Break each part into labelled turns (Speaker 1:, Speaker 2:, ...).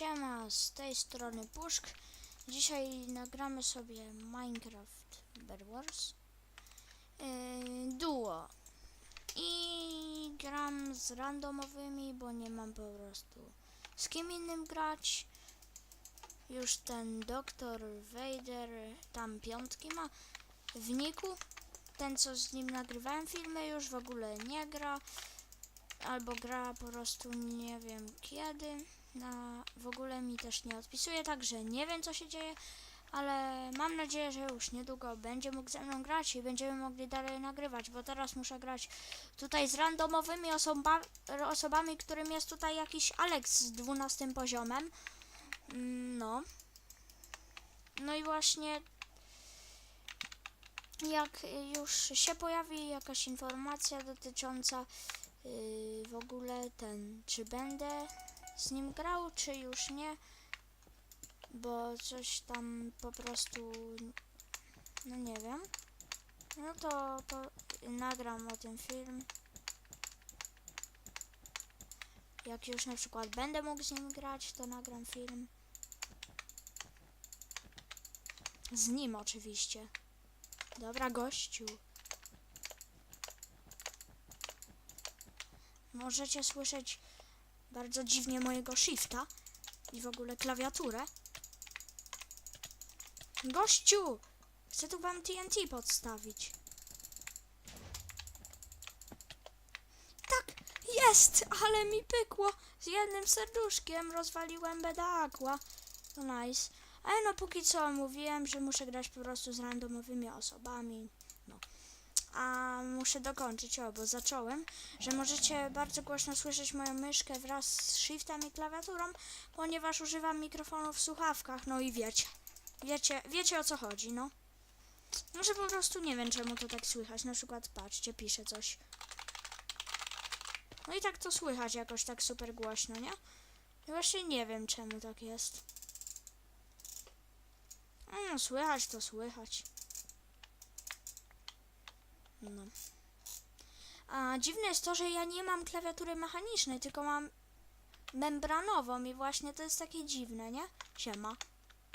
Speaker 1: Siema, z tej strony Puszk. Dzisiaj nagramy sobie Minecraft Bed Wars yy, Duo. I gram z randomowymi, bo nie mam po prostu z kim innym grać. Już ten doktor Vader tam piątki ma w niku. Ten, co z nim nagrywałem filmy, już w ogóle nie gra. Albo gra po prostu nie wiem kiedy na, w ogóle mi też nie odpisuje, także nie wiem co się dzieje, ale mam nadzieję, że już niedługo będzie mógł ze mną grać i będziemy mogli dalej nagrywać, bo teraz muszę grać tutaj z randomowymi osoba, osobami, którym jest tutaj jakiś Alex z 12 poziomem. Mm, No. No i właśnie jak już się pojawi jakaś informacja dotycząca yy, w ogóle ten, czy będę z nim grał, czy już nie, bo coś tam po prostu, no nie wiem. No to nagram o tym film. Jak już na przykład będę mógł z nim grać, to nagram film. Z nim oczywiście. Dobra, gościu. Możecie słyszeć bardzo dziwnie mojego shifta i w ogóle klawiaturę. Gościu! Chcę tu wam TNT podstawić. Tak, jest! Ale mi pykło! Z jednym serduszkiem rozwaliłem bedakła. To nice. Ale no póki co mówiłem, że muszę grać po prostu z randomowymi osobami. No. A muszę dokończyć, o, bo zacząłem, że możecie bardzo głośno słyszeć moją myszkę wraz z shiftem i klawiaturą, ponieważ używam mikrofonu w słuchawkach, no i wiecie. Wiecie, wiecie o co chodzi, no. Może po prostu nie wiem czemu to tak słychać. Na przykład patrzcie, piszę coś. No i tak to słychać jakoś tak super głośno, nie? I właśnie nie wiem czemu tak jest. No, słychać to słychać. No. A dziwne jest to, że ja nie mam klawiatury mechanicznej, tylko mam membranową i właśnie to jest takie dziwne, nie? Siema.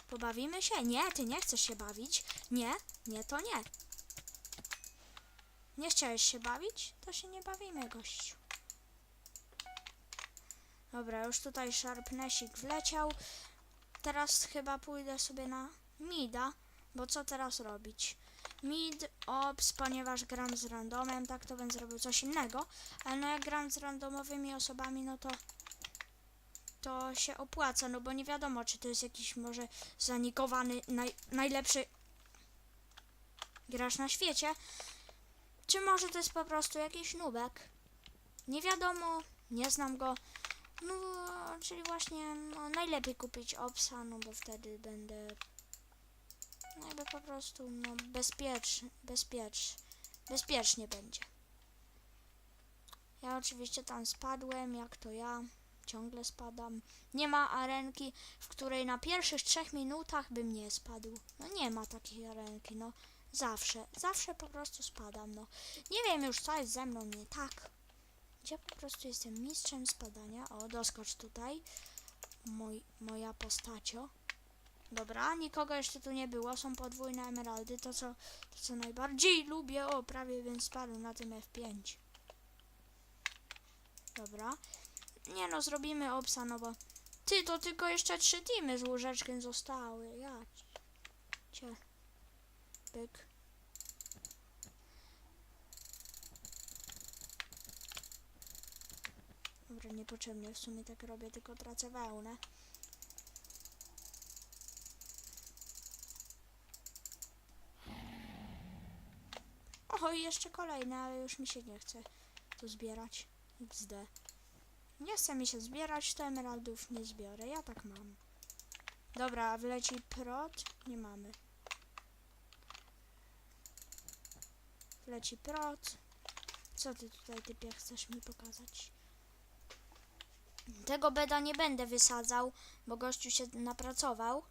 Speaker 1: Pobawimy się? Nie, ty nie chcesz się bawić. Nie, nie, to nie. Nie chciałeś się bawić? To się nie bawimy, gościu. Dobra, już tutaj szarpnesik wleciał. Teraz chyba pójdę sobie na mida, bo co teraz robić? Mid, ops, ponieważ gram z randomem, tak to bym zrobił coś innego, ale no jak gram z randomowymi osobami, no to to się opłaca, no bo nie wiadomo, czy to jest jakiś może zanikowany naj, najlepszy gracz na świecie, czy może to jest po prostu jakiś nubek. Nie wiadomo, nie znam go. No, czyli właśnie no, najlepiej kupić opsa, no bo wtedy będę no jakby po prostu no bezpieczny, bezpiecz, bezpiecznie będzie. Ja oczywiście tam spadłem, jak to ja. Ciągle spadam. Nie ma arenki, w której na pierwszych trzech minutach bym nie spadł. No nie ma takiej arenki, no. Zawsze, zawsze po prostu spadam, no. Nie wiem już, co jest ze mną nie tak. Gdzie po prostu jestem mistrzem spadania. O, doskocz tutaj. Mój, moja postacio. Dobra, nikogo jeszcze tu nie było. Są podwójne emeraldy. To co, to, co najbardziej lubię. O, prawie bym spadł na tym F5. Dobra. Nie no, zrobimy obsa, no bo... Ty, to tylko jeszcze trzy teamy z łóżeczkiem zostały. Ja cię. Pyk. Dobra, niepotrzebnie w sumie tak robię, tylko tracę wełnę. I jeszcze kolejne, ale już mi się nie chce tu zbierać. XD. Nie chce mi się zbierać, to emeraldów nie zbiorę. Ja tak mam. Dobra, wleci prot. Nie mamy. Wleci prot. Co ty tutaj, typie, chcesz mi pokazać? Tego beda nie będę wysadzał, bo gościu się napracował.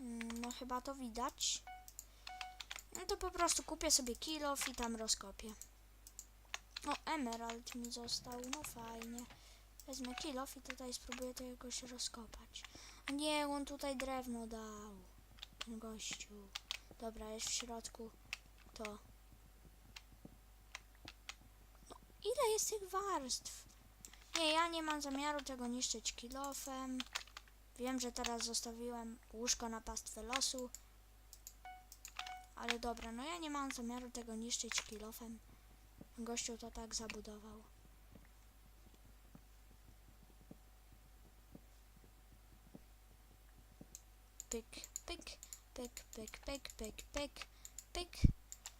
Speaker 1: Mm, No chyba to widać. No to po prostu kupię sobie kilof i tam rozkopię. O, emerald mi został, no fajnie. Wezmę kilof i tutaj spróbuję to jakoś rozkopać. A nie, on tutaj drewno dał. Gościu. Dobra, jest w środku. To. No, ile jest tych warstw? Nie, ja nie mam zamiaru tego niszczyć kilofem. Wiem, że teraz zostawiłem łóżko na pastwę losu. Ale dobra, no ja nie mam zamiaru tego niszczyć kilofem. Gościu to tak zabudował. Pyk, pyk, pyk, pyk, pyk, pyk, pyk, pyk,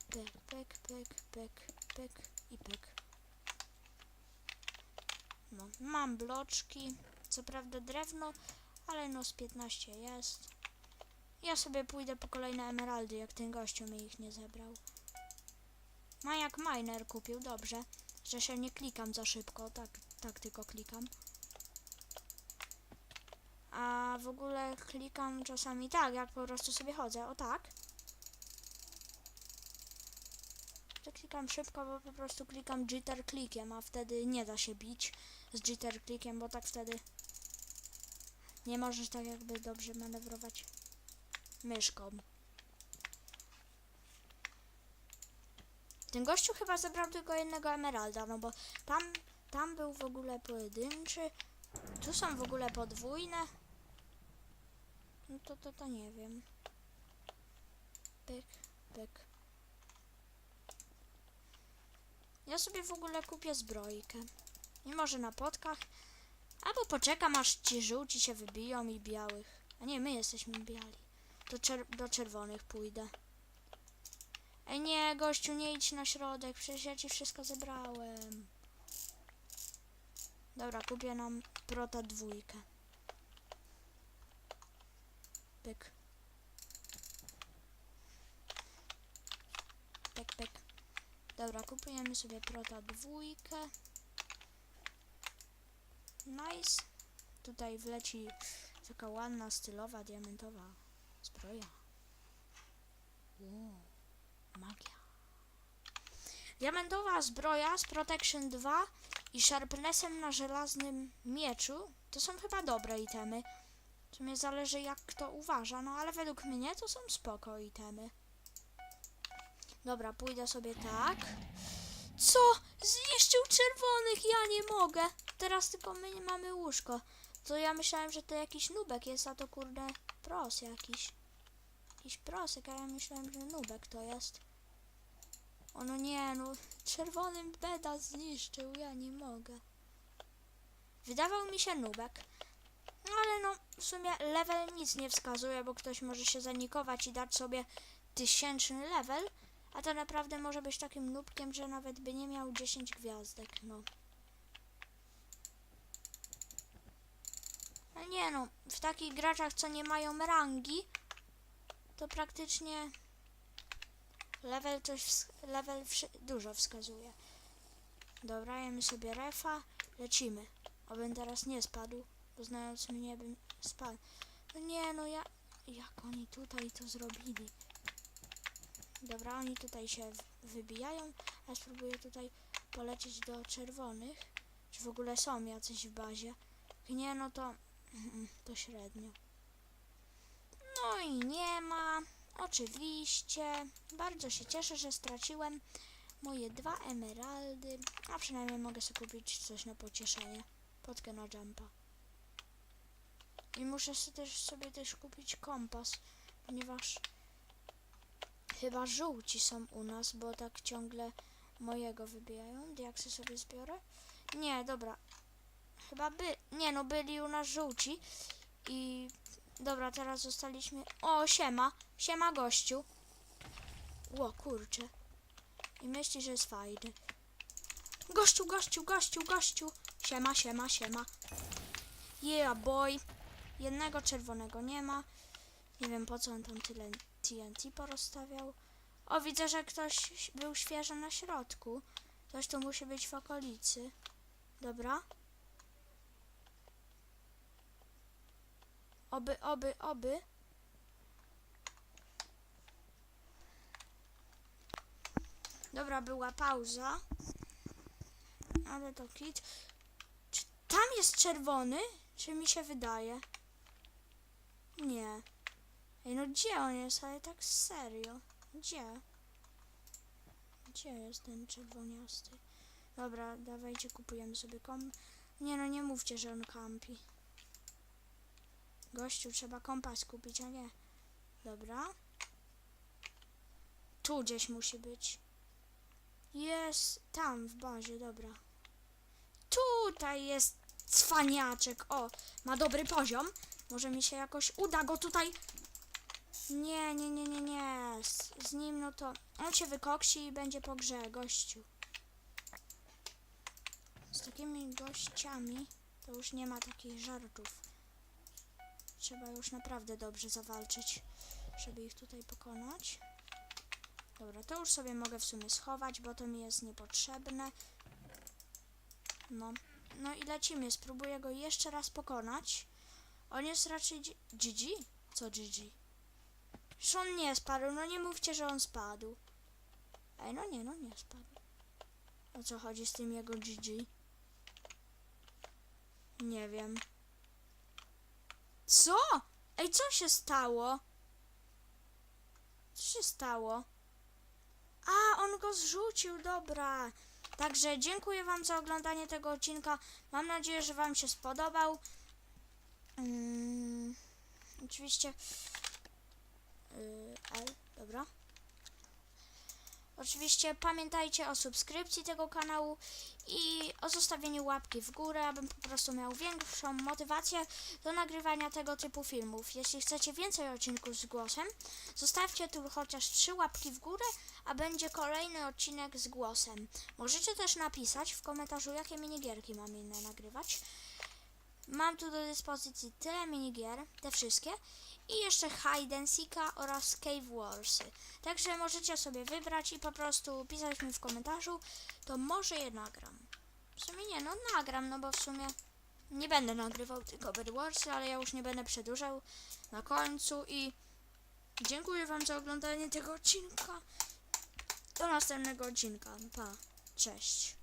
Speaker 1: pyk, pyk, pyk, pyk, pyk i pyk. No, mam bloczki. Co prawda drewno, ale no z 15 jest. Ja sobie pójdę po kolejne emeraldy, jak ten gościu mi ich nie zebrał. Ma jak miner kupił, dobrze. Że się nie klikam za szybko, tak, tak tylko klikam. A w ogóle klikam czasami tak, jak po prostu sobie chodzę, o tak. To klikam szybko, bo po prostu klikam jitter klikiem, a wtedy nie da się bić z jitter klikiem, bo tak wtedy nie możesz tak jakby dobrze manewrować myszką. Ten gościu chyba zebrał tylko jednego emeralda, no bo tam, tam był w ogóle pojedynczy, tu są w ogóle podwójne. No to, to, to nie wiem. Pyk, pyk. Ja sobie w ogóle kupię zbrojkę. I może na potkach. Albo poczekam aż ci żółci się wybiją i białych. A nie, my jesteśmy biali. Do, czer- do czerwonych pójdę. Ej nie, gościu, nie idź na środek, przecież ja ci wszystko zebrałem. Dobra, kupię nam prota dwójkę. Pyk. Pyk, pyk. Dobra, kupujemy sobie prota dwójkę. Nice. Tutaj wleci taka ładna, stylowa, diamentowa zbroja. Wow, magia. Diamentowa zbroja z Protection 2 i Sharpnessem na żelaznym mieczu to są chyba dobre itemy. W sumie zależy jak kto uważa, no ale według mnie to są spoko itemy. Dobra, pójdę sobie tak. Co? Zniszczył czerwonych, ja nie mogę. Teraz tylko my nie mamy łóżko. To ja myślałem, że to jakiś nubek jest, a to kurde pros jakiś. Jakiś prosek, a ja myślałem, że nubek to jest. O no nie, no czerwonym beda zniszczył, ja nie mogę. Wydawał mi się nubek. No ale no, w sumie level nic nie wskazuje, bo ktoś może się zanikować i dać sobie tysięczny level, a to naprawdę może być takim nubkiem, że nawet by nie miał 10 gwiazdek, no. A nie no, w takich graczach, co nie mają rangi, to praktycznie level coś, level dużo wskazuje. Dobra, sobie refa, lecimy. Obym teraz nie spadł, bo znając mnie bym spadł. No nie, no ja... Jak oni tutaj to zrobili? Dobra, oni tutaj się wybijają, ja spróbuję tutaj polecieć do czerwonych. Czy w ogóle są jacyś w bazie? Nie, no to... to średnio. No i nie ma. Oczywiście. Bardzo się cieszę, że straciłem moje dwa emeraldy. A przynajmniej mogę sobie kupić coś na pocieszenie. Potkę na jumpa. I muszę sobie też, sobie też kupić kompas, ponieważ chyba żółci są u nas, bo tak ciągle mojego wybijają. Diaksy sobie zbiorę? Nie, dobra. Chyba by... Nie, no byli u nas żółci i... Dobra, teraz zostaliśmy... O, siema. Siema, gościu. Ło, kurczę. I myśli, że jest fajny. Gościu, gościu, gościu, gościu. Siema, siema, siema. Yeah, boy. Jednego czerwonego nie ma. Nie wiem, po co on tam tyle TNT porozstawiał. O, widzę, że ktoś był świeży na środku. Ktoś tu musi być w okolicy. Dobra. Oby, oby, oby. Dobra, była pauza. Ale to kit. Czy Tam jest czerwony? Czy mi się wydaje? Nie. Ej, no gdzie on jest? Ale tak serio. Gdzie? Gdzie jest ten czerwoniasty? Dobra, dawajcie, kupujemy sobie kom... Nie no, nie mówcie, że on kampi. Gościu, trzeba kompas kupić, a nie. Dobra. Tu gdzieś musi być. Jest tam w bazie, dobra. Tutaj jest cwaniaczek. O, ma dobry poziom. Może mi się jakoś uda go tutaj. Nie, nie, nie, nie, nie. Z, z nim no to on się wykoksi i będzie po grze, gościu. Z takimi gościami to już nie ma takich żartów. Trzeba już naprawdę dobrze zawalczyć, żeby ich tutaj pokonać. Dobra, to już sobie mogę w sumie schować, bo to mi jest niepotrzebne. No, no i lecimy. Spróbuję go jeszcze raz pokonać. On jest raczej GG? Co GG? Że on nie spadł, no nie mówcie, że on spadł. Ej, no nie, no nie spadł. O co chodzi z tym jego GG? Nie wiem. Co? Ej, co się stało? Co się stało? A, on go zrzucił, dobra. Także dziękuję Wam za oglądanie tego odcinka. Mam nadzieję, że Wam się spodobał. Mm, oczywiście. Yy, L, dobra. Oczywiście pamiętajcie o subskrypcji tego kanału i o zostawieniu łapki w górę, abym po prostu miał większą motywację do nagrywania tego typu filmów. Jeśli chcecie więcej odcinków z głosem, zostawcie tu chociaż trzy łapki w górę, a będzie kolejny odcinek z głosem. Możecie też napisać w komentarzu, jakie minigierki mam inne nagrywać. Mam tu do dyspozycji tyle minigier, te wszystkie, i jeszcze Hide and Seeka oraz Cave Warsy. Także możecie sobie wybrać i po prostu pisać mi w komentarzu, to może je nagram. W sumie nie, no nagram, no bo w sumie nie będę nagrywał tylko Bed Warsy, ale ja już nie będę przedłużał na końcu i dziękuję Wam za oglądanie tego odcinka. Do następnego odcinka. Pa. Cześć.